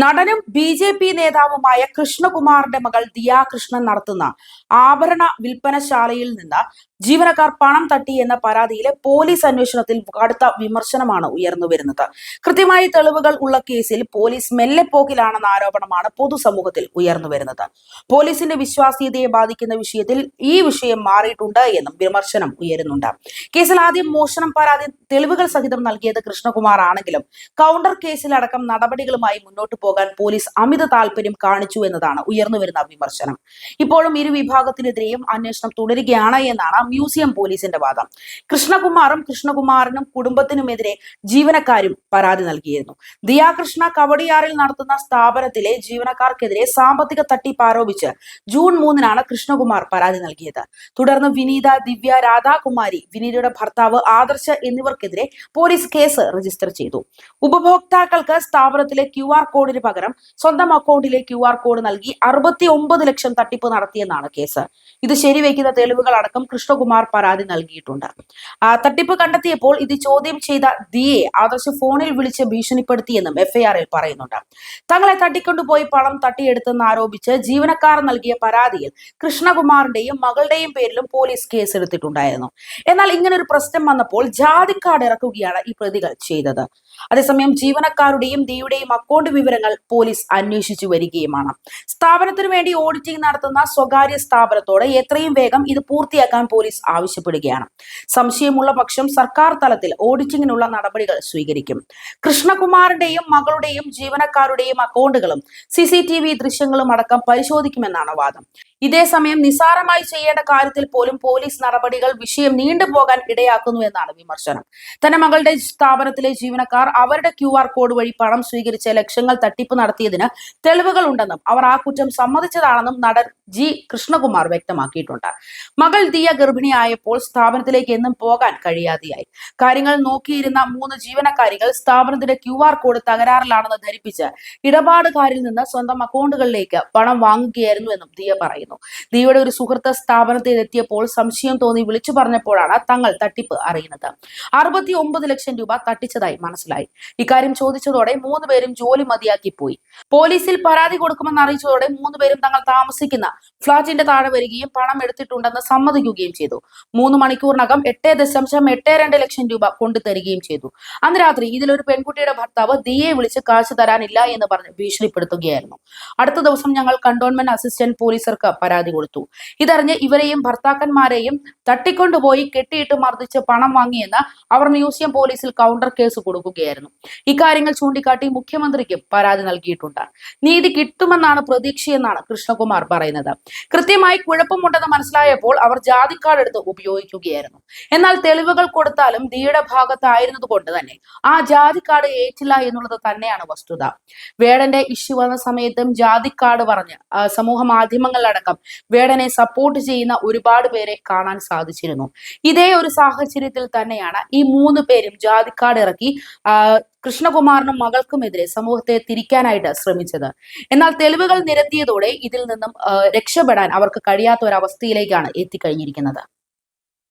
നടനും B J P നേതാവുമായ കൃഷ്ണകുമാറിന്റെ മകൾ ദിയാ കൃഷ്ണൻ നടത്തുന്ന ആഭരണ വിൽപ്പനശാലയിൽ നിന്ന് ജീവനക്കാർ പണം തട്ടി എന്ന പരാതിയിലെ പോലീസ് അന്വേഷണത്തിൽ കടുത്ത വിമർശനമാണ് ഉയർന്നു വരുന്നത്. കൃത്യമായി തെളിവുകൾ ഉള്ള കേസിൽ പോലീസ് മെല്ലെപ്പോക്കിലാണെന്ന ആരോപണമാണ് പൊതുസമൂഹത്തിൽ ഉയർന്നു വരുന്നത്. പോലീസിന്റെ വിശ്വാസ്യതയെ ബാധിക്കുന്ന വിഷയത്തിൽ ഈ വിഷയം മാറിയിട്ടുണ്ട് എന്നും വിമർശനം ഉയരുന്നുണ്ട്. കേസിൽ ആദ്യം മോഷണം പരാതി തെളിവുകൾ സഹിതം നൽകിയത് കൃഷ്ണകുമാർ ആണെങ്കിലും കൗണ്ടർ കേസിലടക്കം നടപടികളുമായി മുന്നോട്ട് പോകാൻ പോലീസ് അമിത താല്പര്യം കാണിച്ചു എന്നതാണ് ഉയർന്നു വരുന്ന വിമർശനം. ഇപ്പോഴും ഇരു വിഭാഗത്തിനെതിരെയും അന്വേഷണം തുടരുകയാണ് എന്നാണ് മ്യൂസിയം പോലീസിന്റെ വാദം. കൃഷ്ണകുമാറും കൃഷ്ണകുമാറിനും കുടുംബത്തിനുമെതിരെ ജീവനക്കാരും പരാതി നൽകിയിരുന്നു. ദിയാകൃഷ്ണ കവടിയാറിൽ നടത്തുന്ന സ്ഥാപനത്തിലെ ജീവനക്കാർക്കെതിരെ സാമ്പത്തിക തട്ടിപ്പ് ആരോപിച്ച് ജൂൺ മൂന്നിനാണ് കൃഷ്ണകുമാർ പരാതി നൽകിയത്. തുടർന്ന് വിനീത ദിവ്യ രാധാകുമാരി വിനീതയുടെ ഭർത്താവ് ആദർശ എന്നിവർക്കെതിരെ പോലീസ് കേസ് രജിസ്റ്റർ ചെയ്തു. ഉപഭോക്താക്കൾക്ക് സ്ഥാപനത്തിലെ ക്യു ആർ കോഡിന് പകരം സ്വന്തം അക്കൗണ്ടിലെ ക്യു ആർ കോഡ് നൽകി അറുപത്തി ഒമ്പത് ലക്ഷം തട്ടിപ്പ് നടത്തിയെന്നാണ് കേസ്. ഇത് ശരിവെക്കുന്ന തെളിവുകൾ അടക്കം കൃഷ്ണകുമാർ പരാതി നൽകിയിട്ടുണ്ട്. തട്ടിപ്പ് കണ്ടെത്തിയപ്പോൾ ഇത് ചോദ്യം ചെയ്ത ദിയെ ആദർശ് ഫോണിൽ വിളിച്ച് ഭീഷണിപ്പെടുത്തിയെന്നും എഫ്ഐആറിൽ പറയുന്നുണ്ട്. തങ്ങളെ തട്ടിക്കൊണ്ടുപോയി പണം തട്ടിയെടുത്തെന്ന് ആരോപിച്ച് ജീവനക്കാർ നൽകിയ പരാതിയിൽ കൃഷ്ണകുമാറിന്റെയും മകളുടെയും പേരിലും പോലീസ് കേസ് കേസെടുത്തിട്ടുണ്ടായിരുന്നു. എന്നാൽ ഇങ്ങനെ ഒരു പ്രശ്നം വന്നപ്പോൾ ജാതിക്കാട് ഇറക്കുകയാണ് ഈ പ്രതികൾ ചെയ്തത്. അതേസമയം ജീവനക്കാരുടെയും ദിയുടെയും അക്കൗണ്ട് വിവരങ്ങൾ പോലീസ് അന്വേഷിച്ചു വരികയുമാണ്. സ്ഥാപനത്തിനു വേണ്ടി ഓഡിറ്റിംഗ് നടത്തുന്ന സ്വകാര്യ സ്ഥാപനത്തോട് എത്രയും വേഗം ഇത് പൂർത്തിയാക്കാൻ പോലീസ് ആവശ്യപ്പെടുകയാണ്. സംശയമുള്ള പക്ഷം സർക്കാർ തലത്തിൽ ഓഡിറ്റിംഗിനുള്ള നടപടികൾ സ്വീകരിക്കും. കൃഷ്ണകുമാറിന്റെയും മകളുടെയും ജീവനക്കാരുടെയും അക്കൗണ്ടുകളും സി സി ടി വി ദൃശ്യങ്ങളും അടക്കം പരിശോധിക്കുമെന്നാണ് വാദം. ഇതേസമയം നിസാരമായി ചെയ്യേണ്ട കാര്യത്തിൽ പോലും പോലീസ് നടപടികൾ വിഷയം നീണ്ടുപോകാൻ ഇടയാക്കുന്നു എന്നാണ് വിമർശനം. തന്റെ മകളുടെ സ്ഥാപനത്തിലെ ജീവനക്കാർ അവരുടെ ക്യു കോഡ് വഴി പണം സ്വീകരിച്ച ലക്ഷങ്ങൾ തട്ടിപ്പ് നടത്തിയതിന് തെളിവുകൾ ഉണ്ടെന്നും അവർ ആ കുറ്റം സമ്മതിച്ചതാണെന്നും നടൻ ജി കൃഷ്ണകുമാർ വ്യക്തമാക്കിയിട്ടുണ്ട്. മകൾ ദിയ ഗർഭിണിയായപ്പോൾ സ്ഥാപനത്തിലേക്ക് എന്നും പോകാൻ കഴിയാതെയായി. കാര്യങ്ങൾ നോക്കിയിരുന്ന മൂന്ന് ജീവനക്കാരികൾ സ്ഥാപനത്തിന്റെ ക്യു ആർ കോഡ് തകരാറിലാണെന്ന് ധരിപ്പിച്ച് ഇടപാടുകാരിൽ നിന്ന് സ്വന്തം അക്കൗണ്ടുകളിലേക്ക് പണം വാങ്ങുകയായിരുന്നു എന്നും ദിയ പറയുന്നു. ദിയയുടെ ഒരു സുഹൃത്ത് സ്ഥാപനത്തിൽ എത്തിയപ്പോൾ സംശയം തോന്നി വിളിച്ചു പറഞ്ഞപ്പോഴാണ് തങ്ങൾ തട്ടിപ്പ് അറിയുന്നത്. അറുപത്തി ഒമ്പത് ലക്ഷം രൂപ തട്ടിച്ചതായി മനസ്സിലായി. ഇക്കാര്യം ചോദിച്ചതോടെ മൂന്ന് പേരും ജോലി മതിയാക്കി പോയി പോലീസിൽ പരാതി കൊടുക്കുമെന്ന് അറിയിച്ചതോടെ മൂന്ന് പേരും തങ്ങൾ താമസിക്കുന്ന ഫ്ളാറ്റിന്റെ താഴെ വരികയും പണം എടുത്തിട്ടുണ്ടെന്ന് സമ്മതിക്കുകയും ചെയ്തു. മൂന്ന് മണിക്കൂറിനകം എട്ട് ദശാംശം എട്ട് രണ്ട് ലക്ഷം രൂപ കൊണ്ടുതരികയും ചെയ്തു. അന്ന് രാത്രി ഇതിലൊരു പെൺകുട്ടിയുടെ ഭർത്താവ് ദിയെ വിളിച്ച് കാശ് തരാനില്ല എന്ന് പറഞ്ഞ് ഭീഷണിപ്പെടുത്തുകയായിരുന്നു. അടുത്ത ദിവസം ഞങ്ങൾ കണ്ടോൺമെന്റ് അസിസ്റ്റന്റ് പോലീസർക്ക് പരാതി കൊടുത്തു. ഇതറിഞ്ഞ് ഇവരെയും ഭർത്താക്കന്മാരെയും തട്ടിക്കൊണ്ടുപോയി കെട്ടിയിട്ട് മർദ്ദിച്ച് പണം വാങ്ങിയെന്ന് അവർ മ്യൂസിയം പോലീസിൽ കൗണ്ടർ കേസ് കൊടുക്കുകയായിരുന്നു. ഇക്കാര്യങ്ങൾ ചൂണ്ടിക്കാട്ടി മുഖ്യമന്ത്രിക്കും പരാതി നൽകിയിട്ടുണ്ട്. നീതി കിട്ടുമെന്നാണ് പ്രതീക്ഷയെന്നാണ് കൃഷ്ണകുമാർ പറയുന്നത്. കൃത്യമായി കുഴപ്പമുണ്ടെന്ന് മനസ്സിലായപ്പോൾ അവർ ജാതിക്കാർഡ് എടുത്ത് ഉപയോഗിക്കുകയായിരുന്നു. എന്നാൽ തെളിവുകൾ കൊടുത്താലും ദിയുടെ ഭാഗത്തായിരുന്നത് കൊണ്ട് തന്നെ ആ ജാതിക്കാർഡ് ഏറ്റില്ല എന്നുള്ളത് തന്നെയാണ് വസ്തുത. വേടന്റെ ഇഷ്യൂ വന്ന സമയത്തും ജാതിക്കാർഡ് പറഞ്ഞ് സമൂഹ മാധ്യമങ്ങളിലടക്കം വേടനെ സപ്പോർട്ട് ചെയ്യുന്ന ഒരുപാട് പേരെ കാണാൻ സാധിച്ചിരുന്നു. ഇതേ ഒരു സാഹചര്യത്തിൽ തന്നെയാണ് ഈ മൂന്ന് പേരും ജാതിക്കാട് ഇറക്കി കൃഷ്ണകുമാറിനും മകൾക്കുമെതിരെ സമൂഹത്തെ തിരിക്കാനായിട്ട് ശ്രമിച്ചത്. എന്നാൽ തെളിവുകൾ നിരത്തിയതോടെ ഇതിൽ നിന്നും രക്ഷപ്പെടാൻ അവർക്ക് കഴിയാത്ത ഒരവസ്ഥയിലേക്കാണ് എത്തിക്കഴിഞ്ഞിരിക്കുന്നത്.